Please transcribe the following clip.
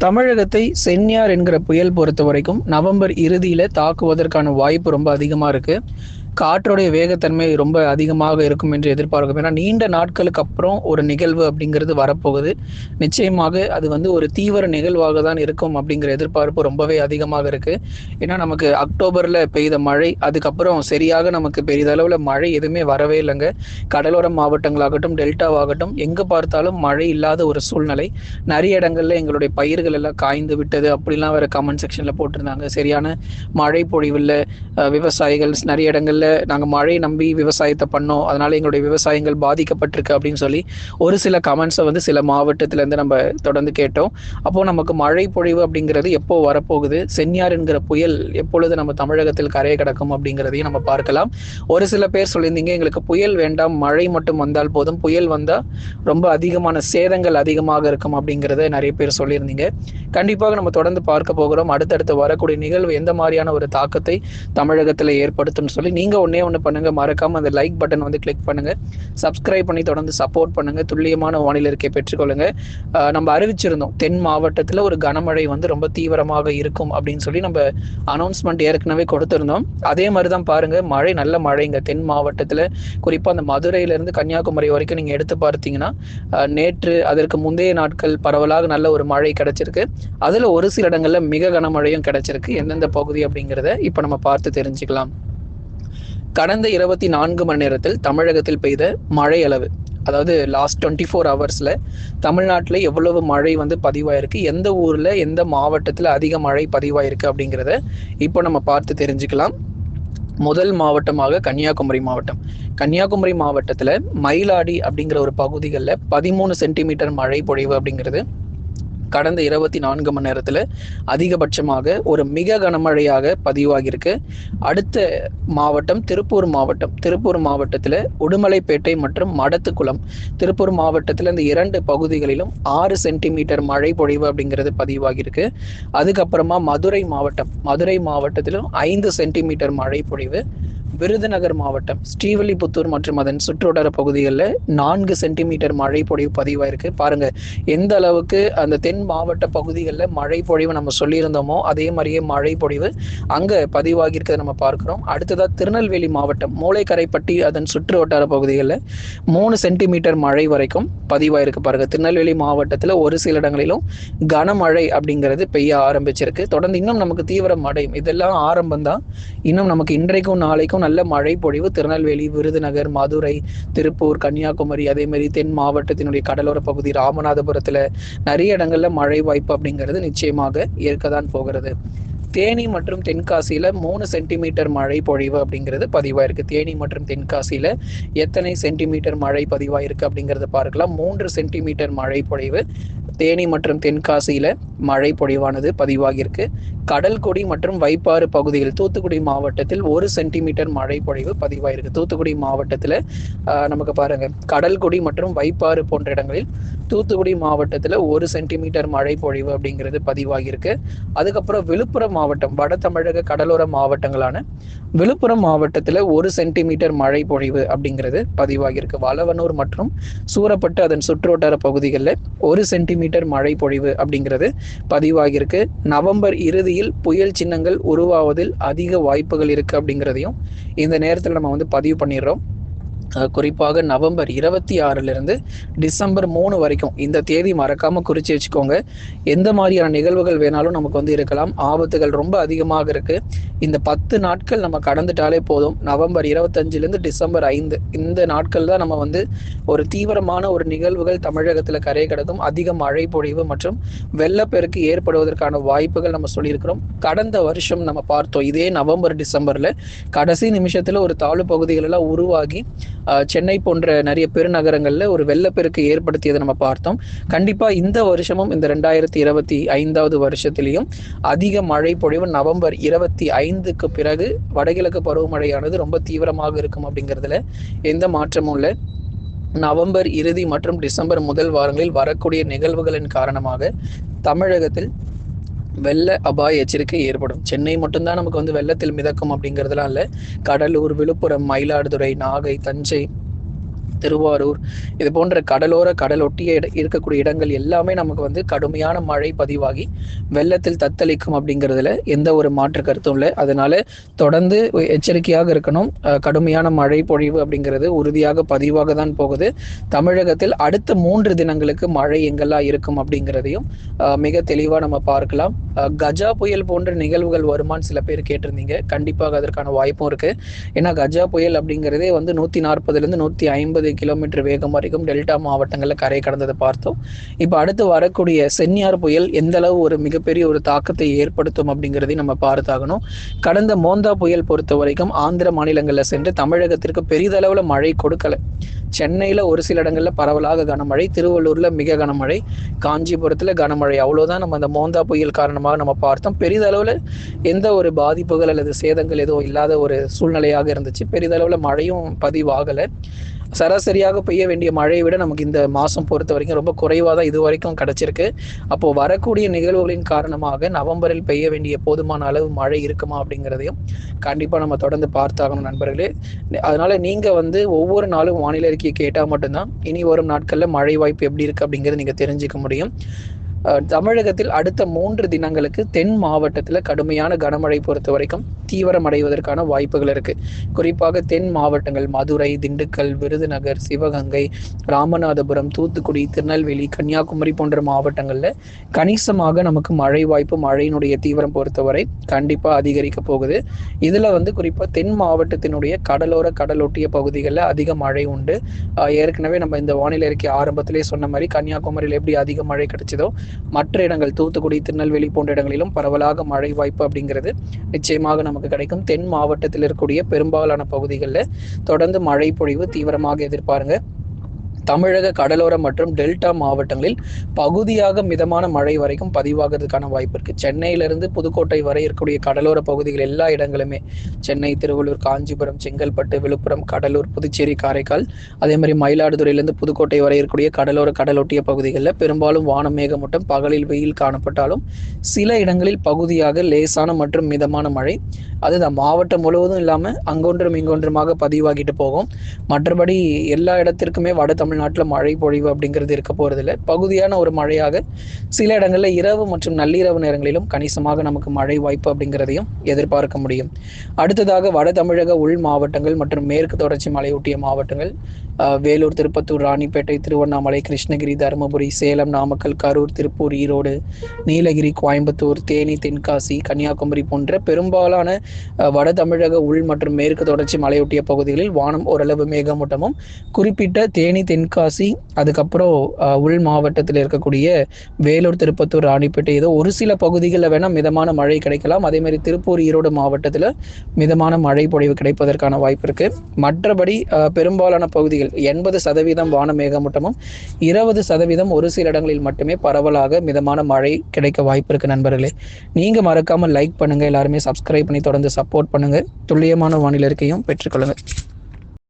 தமிழகத்தை சென்யார் என்கிற புயல் பொறுத்த வரைக்கும் நவம்பர் இறுதியில் தாக்குவதற்கான வாய்ப்பு ரொம்ப அதிகமாக இருக்குது காற்றுடைய வேகத்தன்மை ரொம்ப அதிகமாக இருக்கும் என்று எதிர்பார்க்கும் ஏன்னா நீண்ட நாட்களுக்கு அப்புறம் ஒரு நிகழ்வு அப்படிங்கிறது வரப்போகுது. நிச்சயமாக அது வந்து ஒரு தீவிர நிகழ்வாக தான் இருக்கும் அப்படிங்கிற எதிர்பார்ப்பு ரொம்பவே அதிகமாக இருக்குது ஏன்னா நமக்கு அக்டோபரில் பெய்த மழை அதுக்கப்புறம் சரியாக நமக்கு பெரிதளவில் மழை எதுவுமே வரவே இல்லைங்க. கடலோர மாவட்டங்களாகட்டும் டெல்டாவாகட்டும் எங்கே பார்த்தாலும் மழை இல்லாத ஒரு சூழ்நிலை. நிறைய இடங்கள்ல எங்களுடைய பயிர்கள் எல்லாம் காய்ந்து விட்டது அப்படிலாம் வேற கமெண்ட் செக்ஷனில் போட்டிருந்தாங்க. சரியான மழை பொழிவில் விவசாயிகள் நிறைய இடங்கள்ல நாங்கள் மழையை நம்பி விவசாயத்தை பண்ணோம். அதனால எங்களுடைய விவசாயங்கள் பாதிக்கப்பட்டிருக்கு அப்படின்னு சொல்லி ஒரு சில கமெண்ட்ஸை வந்து சில மாவட்டத்திலேருந்து நம்ம தொடர்ந்து கேட்டோம். அப்போது நமக்கு மழை பொழிவு அப்படிங்கிறது எப்போ வரப்போகுது? சென்னியார் என்கிற புயல் எப்பொழுது நம்ம தமிழகத்தில் கரையை கிடக்கும் அப்படிங்கிறதையும் நம்ம பார்க்கலாம். ஒரு சில பேர் சொல்லியிருந்தீங்க எங்களுக்கு புயல் வேண்டாம் மழை மட்டும் வந்தால் போதும். புயல் வந்தால் ரொம்ப அதிகமான சேதங்கள் அதிகமாக இருக்கும் அப்படிங்கிறத நிறைய பேர் சொல்லியிருந்தீங்க. கண்டிப்பாக நம்ம தொடர்ந்து பார்க்க போகிறோம். அடுத்தடுத்து வரக்கூடிய நிகழ்வு எந்த மாதிரியான ஒரு தாக்கத்தை தமிழகத்தில் ஏற்படுத்தும்னு சொல்லி நீங்கள் ஒன்றே ஒன்று பண்ணுங்க. மறக்காம அந்த லைக் பட்டன் வந்து கிளிக் பண்ணுங்க. சப்ஸ்கிரைப் பண்ணி தொடர்ந்து சப்போர்ட் பண்ணுங்க. துல்லியமான வானிலை இருக்கை பெற்றுக்கொள்ளுங்க. நம்ம அறிவிச்சிருந்தோம் தென் மாவட்டத்தில் ஒரு கனமழை வந்து ரொம்ப தீவிரமாக இருக்கும் அப்படின்னு சொல்லி நம்ம அனௌன்ஸ்மெண்ட் ஏற்கனவே கொடுத்திருந்தோம். அதே மாதிரி தான் பாருங்க மழை நல்ல மழைங்க தென் மாவட்டத்தில். குறிப்பாக அந்த மதுரையிலேருந்து கன்னியாகுமரி வரைக்கும் நீங்கள் எடுத்து பார்த்தீங்கன்னா நேற்று அதற்கு முந்தைய நாட்கள் பரவலாக நல்ல ஒரு மழை கிடைச்சிருக்கு. அதில் ஒரு சில இடங்களில் மிக கனமழையும் கிடைச்சிருக்கு. எந்தெந்த பகுதி அப்படிங்கிறத இப்போ நம்ம பார்த்து தெரிஞ்சுக்கலாம். கடந்த இருபத்தி நான்கு மணி நேரத்தில் தமிழகத்தில் பெய்த மழை அளவு அதாவது லாஸ்ட் டுவெண்ட்டி ஃபோர் ஹவர்ஸில் தமிழ்நாட்டில் எவ்வளவு மழை வந்து பதிவாயிருக்கு எந்த ஊரில் எந்த மாவட்டத்தில் அதிக மழை பதிவாயிருக்கு அப்படிங்கிறத இப்போ நம்ம பார்த்து தெரிஞ்சுக்கலாம். முதல் மாவட்டமாக கன்னியாகுமரி மாவட்டம். கன்னியாகுமரி மாவட்டத்தில் மயிலாடி அப்படிங்கிற ஒரு பகுதிகளில் பதிமூணு சென்டிமீட்டர் மழை பொழிவு அப்படிங்கிறது கடந்த இருபத்தி நான்கு மணி நேரத்தில் அதிகபட்சமாக ஒரு மிக கனமழையாக பதிவாகியிருக்கு. அடுத்த மாவட்டம் திருப்பூர் மாவட்டம். திருப்பூர் மாவட்டத்தில் உடுமலைப்பேட்டை மற்றும் மடத்துக்குளம். திருப்பூர் மாவட்டத்தில் இந்த இரண்டு பகுதிகளிலும் ஆறு சென்டிமீட்டர் மழை பொழிவு அப்படிங்கிறது பதிவாகியிருக்கு. அதுக்கப்புறமா மதுரை மாவட்டம். மதுரை மாவட்டத்திலும் ஐந்து சென்டிமீட்டர் மழை பொழிவு. விருதுநகர் மாவட்டம் ஸ்ரீவில்லிபுத்தூர் மற்றும் அதன் சுற்றுவட்டார பகுதிகளில் நான்கு சென்டிமீட்டர் மழை பொழிவு பதிவாயிருக்கு. பாருங்க எந்த அளவுக்கு அந்த தென் மாவட்ட பகுதிகளில் மழை பொழிவு நம்ம சொல்லியிருந்தோமோ அதே மாதிரியே மழை பொழிவு அங்கே பதிவாகி இருக்கிறத நம்ம பார்க்கிறோம். அடுத்ததாக திருநெல்வேலி மாவட்டம் மூளைக்கரைப்பட்டி அதன் சுற்று வட்டார பகுதிகளில் மூணு சென்டிமீட்டர் மழை வரைக்கும் பதிவாயிருக்கு. பாருங்க திருநெல்வேலி மாவட்டத்தில் ஒரு சில இடங்களிலும் கனமழை அப்படிங்கிறது பெய்ய ஆரம்பிச்சிருக்கு. தொடர்ந்து இன்னும் நமக்கு தீவிர அடையும் இதெல்லாம் ஆரம்பம் தான் இன்னும் நமக்கு இன்றைக்கும் நாளைக்கும் நல்ல மழை பொழிவு. திருநெல்வேலி விருதுநகர் மதுரை திருப்பூர் கன்னியாகுமரி அதே மாதிரி தென் மாவட்டத்தினுடைய கடலோர பகுதி ராமநாதபுரத்துல நிறைய இடங்கள்ல மழை வாய்ப்பு அப்படிங்கிறது நிச்சயமாக இருக்கதான் போகிறது. தேனி மற்றும் தென்காசியில மூணு சென்டிமீட்டர் மழை பொழிவு அப்படிங்கிறது பதிவாயிருக்கு. தேனி மற்றும் தென்காசியில எத்தனை சென்டிமீட்டர் மழை பதிவாயிருக்கு அப்படிங்கிறத பார்க்கலாம். மூன்று சென்டிமீட்டர் மழை பொழிவு தேனி மற்றும் தென்காசியில மழை பொழிவானது பதிவாகியிருக்கு. கடல்குடி மற்றும் வைப்பாறு பகுதியில் தூத்துக்குடி மாவட்டத்தில் ஒரு சென்டிமீட்டர் மழை பொழிவு பதிவாயிருக்கு. தூத்துக்குடி மாவட்டத்தில் நமக்கு பாருங்க. கடல்குடி மற்றும் வைப்பாறு போன்ற இடங்களில் தூத்துக்குடி மாவட்டத்தில் ஒரு சென்டிமீட்டர் மழை பொழிவு அப்படிங்கிறது பதிவாகியிருக்கு. அதுக்கப்புறம் விழுப்புரம் மாவட்டம் வட தமிழக கடலோர மாவட்டங்களான விழுப்புரம் மாவட்டத்தில் ஒரு சென்டிமீட்டர் மழை பொழிவு அப்படிங்கிறது பதிவாகியிருக்கு. வளவனூர் மற்றும் சூறப்பட்டு அதன் சுற்றுவட்டார பகுதிகளில் ஒரு சென்டிமீட்டர் மழை பொழிவு அப்படிங்கிறது பதிவாகியிருக்கு. நவம்பர் இறுதியில் புயல் சின்னங்கள் உருவாவதில் அதிக வாய்ப்புகள் இருக்கு அப்படிங்கிறதையும் இந்த நேரத்தில் நம்ம வந்து பதிவு பண்ணிடுறோம். குறிப்பாக நவம்பர் இருபத்தி ஆறிலிருந்து டிசம்பர் மூணு வரைக்கும். இந்த தேதி மறக்காம குறித்து வச்சுக்கோங்க. எந்த மாதிரியான நிகழ்வுகள் வேணாலும் நமக்கு வந்து இருக்கலாம். ஆபத்துகள் ரொம்ப அதிகமாக இருக்கு. இந்த பத்து நாட்கள் நம்ம கடந்துட்டாலே போதும். நவம்பர் இருபத்தஞ்சிலேருந்து டிசம்பர் ஐந்து. இந்த நாட்கள் தான் நம்ம வந்து ஒரு தீவிரமான ஒரு நிகழ்வுகள் தமிழகத்தில் கரை கிடக்கும் அதிக மழை பொழிவு மற்றும் வெள்ளப்பெருக்கு ஏற்படுவதற்கான வாய்ப்புகள் நம்ம சொல்லியிருக்கிறோம். கடந்த வருஷம் நம்ம பார்த்தோம். இதே நவம்பர் டிசம்பர்ல கடைசி நிமிஷத்துல ஒரு தாழ்வு பகுதிகளெல்லாம் உருவாகி சென்னை போன்ற நிறைய பெருநகரங்களில் ஒரு வெள்ளப்பெருக்கு ஏற்படுத்தியதை நம்ம பார்த்தோம். கண்டிப்பாக இந்த வருஷமும் இந்த ரெண்டாயிரத்தி இருபத்தி ஐந்தாவது வருஷத்திலையும் அதிக மழை பொழிவு. நவம்பர் இருபத்தி ஐந்துக்கு பிறகு வடகிழக்கு பருவமழையானது ரொம்ப தீவிரமாக இருக்கும் அப்படிங்கிறதுல எந்த மாற்றமும் இல்லை. நவம்பர் இறுதி மற்றும் டிசம்பர் முதல் வாரங்களில் வரக்கூடிய நிகழ்வுகளின் காரணமாக தமிழகத்தில் வெள்ள அபாய எச்சரிக்கை ஏற்படும். சென்னை மட்டும்தான் நமக்கு வந்து வெள்ளத்தில் மிதக்கும் அப்படிங்கிறதுலாம் இல்லை. கடலூர் விழுப்புரம் மயிலாடுதுறை நாகை தஞ்சை திருவாரூர் இது போன்ற கடலோர கடலொட்டிய இட இருக்கக்கூடிய இடங்கள் எல்லாமே நமக்கு வந்து கடுமையான மழை பதிவாகி வெள்ளத்தில் தத்தளிக்கும் அப்படிங்கிறதுல எந்த ஒரு மாற்று கருத்தும் இல்லை. அதனால தொடர்ந்து எச்சரிக்கையாக இருக்கணும். கடுமையான மழை பொழிவு அப்படிங்கிறது உறுதியாக பதிவாக தான் போகுது. தமிழகத்தில் அடுத்த மூன்று தினங்களுக்கு மழை எங்கெல்லாம் இருக்கும் அப்படிங்கிறதையும் மிக தெளிவாக நம்ம பார்க்கலாம். கஜா புயல் போன்ற நிகழ்வுகள் வருமானு சில பேர் கேட்டிருந்தீங்க. கண்டிப்பாக அதற்கான வாய்ப்பும் இருக்கு. ஏன்னா கஜா புயல் அப்படிங்கிறதே வந்து நூற்றி நாற்பதுலேருந்து நூற்றி ஐம்பது இருபது கிலோமீட்டர் வேகம் வரைக்கும் டெல்டா மாவட்டங்களில் கரை கடந்ததை பார்த்தோம். இப்போ அடுத்து வரக்கூடிய சென்னியார் புயல் எந்த அளவு ஒரு மிகப்பெரிய ஒரு தாக்கத்தை ஏற்படுத்தும் அப்படிங்கிறதையும் நம்ம பார்த்தாகணும். கடந்த மோந்தா புயல் பொறுத்த வரைக்கும் ஆந்திர மாநிலங்களில் சென்று தமிழகத்திற்கு பெரிதளவில் மழை கொடுக்கல. சென்னையில் ஒரு சில இடங்களில் பரவலாக கனமழை திருவள்ளூரில் மிக கனமழை காஞ்சிபுரத்தில் கனமழை. அவ்வளோதான் நம்ம அந்த மோந்தா புயல் காரணமாக நம்ம பார்த்தோம். பெரிதளவில் எந்த ஒரு பாதிப்புகள் அல்லது சேதங்கள் எதுவும் இல்லாத ஒரு சூழ்நிலையாக இருந்துச்சு. பெரிதளவில் மழையும் பதிவாகலை. சராசரியாக பெய்ய வேண்டிய மழையை விட நமக்கு இந்த மாதம் பொறுத்த வரைக்கும் ரொம்ப குறைவாக தான் இது வரைக்கும் கிடச்சிருக்கு. அப்போது வரக்கூடிய நிகழ்வுகளின் காரணமாக நவம்பரில் பெய்ய வேண்டிய போதுமான அளவு மழை இருக்குமா அப்படிங்கிறதையும் கண்டிப்பாக நம்ம தொடர்ந்து பார்த்தாகணும் நண்பர்களே. அதனால் நீங்கள் வந்து ஒவ்வொரு நாளும் வானிலை அறிக்கையை கேட்டால் மட்டும்தான் இனி வரும் நாட்களில் மழை வாய்ப்பு எப்படி இருக்குது அப்படிங்கிறத நீங்கள் தெரிஞ்சுக்க முடியும். தமிழகத்தில் அடுத்த மூன்று தினங்களுக்கு தென் மாவட்டத்தில் கடுமையான கனமழை பொறுத்த வரைக்கும் தீவிரமடைவதற்கான வாய்ப்புகள் இருக்கு. குறிப்பாக தென் மாவட்டங்கள் மதுரை திண்டுக்கல் விருதுநகர் சிவகங்கை ராமநாதபுரம் தூத்துக்குடி திருநெல்வேலி கன்னியாகுமரி போன்ற மாவட்டங்களில் கணிசமாக நமக்கு மழை வாய்ப்பு மழையினுடைய தீவிரம் பொறுத்தவரை கண்டிப்பாக அதிகரிக்க போகுது. இதில் வந்து குறிப்பாக தென் மாவட்டத்தினுடைய கடலோர கடலொட்டிய பகுதிகளில் அதிக மழை உண்டு. ஏற்கனவே நம்ம இந்த வானிலை அறிக்கை ஆரம்பத்திலே சொன்ன மாதிரி கன்னியாகுமரியில் எப்படி அதிக மழை கிடைச்சதோ மற்ற இடங்கள் தூத்துக்குடி திருநெல்வேலி போன்ற இடங்களிலும் பரவலாக மழை வாய்ப்பு அப்படிங்கிறது நிச்சயமாக நமக்கு கிடைக்கும். தென் மாவட்டத்தில் இருக்கக்கூடிய பெரும்பாலான பகுதிகளில் தொடர்ந்து மழை பொழிவு தீவிரமாக எதிர்பாருங்க. தமிழக கடலோரம் மற்றும் டெல்டா மாவட்டங்களில் பகுதியாக மிதமான மழை வரைக்கும் பதிவாகிறதுக்கான வாய்ப்பு இருக்கு. சென்னையிலிருந்து புதுக்கோட்டை வரை இருக்கக்கூடிய கடலோர பகுதிகள் எல்லா இடங்களுமே சென்னை திருவள்ளூர் காஞ்சிபுரம் செங்கல்பட்டு விழுப்புரம் கடலூர் புதுச்சேரி காரைக்கால் அதே மாதிரி மயிலாடுதுறையிலிருந்து புதுக்கோட்டை வரை இருக்கக்கூடிய கடலோர கடலொட்டிய பகுதிகளில் பெரும்பாலும் வானம் மேகமூட்டம் பகலில் வெயில் காணப்பட்டாலும் சில இடங்களில் பகுதியாக லேசான மற்றும் மிதமான மழை அது இந்த மாவட்டம் முழுவதும் இல்லாமல் அங்கொன்றும் இங்கொன்றுமாக பதிவாகிட்டு போகும். மற்றபடி எல்லா இடத்திற்குமே வட தமிழ்நாட்டில் மழை பொழிவு அப்படிங்கிறது இருக்க போகிறதில்ல பகுதியான ஒரு மழையாக சில இடங்களில் இரவு மற்றும் நள்ளிரவு நேரங்களிலும் கணிசமாக நமக்கு மழை வாய்ப்பு அப்படிங்கிறதையும் எதிர்பார்க்க முடியும். அடுத்ததாக வட தமிழக உள் மாவட்டங்கள் மற்றும் மேற்கு தொடர்ச்சி மலையொட்டிய மாவட்டங்கள் வேலூர் திருப்பத்தூர் ராணிப்பேட்டை திருவண்ணாமலை கிருஷ்ணகிரி தருமபுரி சேலம் நாமக்கல் கரூர் திருப்பூர் ஈரோடு நீலகிரி கோயம்புத்தூர் தேனி தென்காசி கன்னியாகுமரி போன்ற பெரும்பாலான வட தமிழக உள் மற்றும் மேற்கு தொடர்ச்சி மலையொட்டிய பகுதிகளில் வானம் ஓரளவு மேகமூட்டமும். குறிப்பிட்ட தேனி தென்காசி அதுக்கப்புறம் உள் மாவட்டத்தில் இருக்கக்கூடிய வேலூர் திருப்பத்தூர் ராணிப்பேட்டை ஏதோ ஒரு சில பகுதிகளில் வேணால் மிதமான மழை கிடைக்கலாம். அதே மாதிரி திருப்பூர் ஈரோடு மாவட்டத்தில் மிதமான மழை பொழிவு கிடைப்பதற்கான வாய்ப்பு இருக்கு. மற்றபடி பெரும்பாலான பகுதிகள் எண்பது சதவீதம் வான மேகமூட்டமும் இருபது சதவீதம் ஒரு சில இடங்களில் மட்டுமே பரவலாக மிதமான மழை கிடைக்க வாய்ப்பு இருக்கு நண்பர்களே. நீங்க மறக்காம லைக் பண்ணுங்க. எல்லாருமே சப்ஸ்கிரைப் பண்ணி தொடர்ந்து சப்போர்ட் பண்ணுங்க. துல்லியமான வானிலை இருக்கையும் பெற்றுக்கொள்ளுங்கள்